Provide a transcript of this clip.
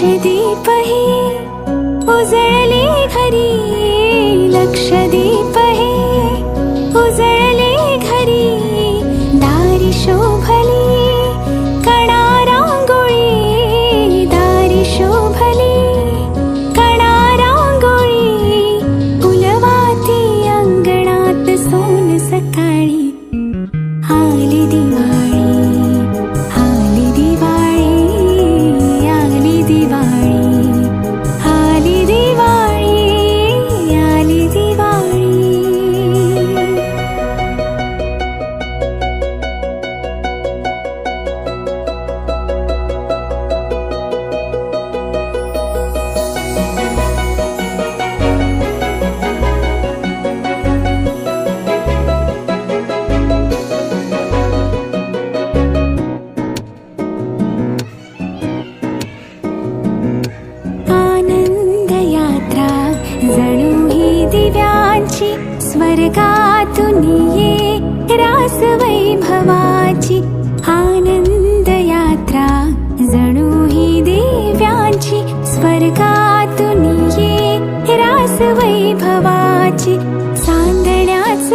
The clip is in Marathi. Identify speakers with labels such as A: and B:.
A: ीपी उजले हरि लक्षीपही घरी दारी शोभ जणू ही दिव्यांची स्वर्गातून ये रास वैभवाची आनंद यात्रा जणू ही दिव्यांची स्वर्गातून ये रास वैभवाची चांदण्याच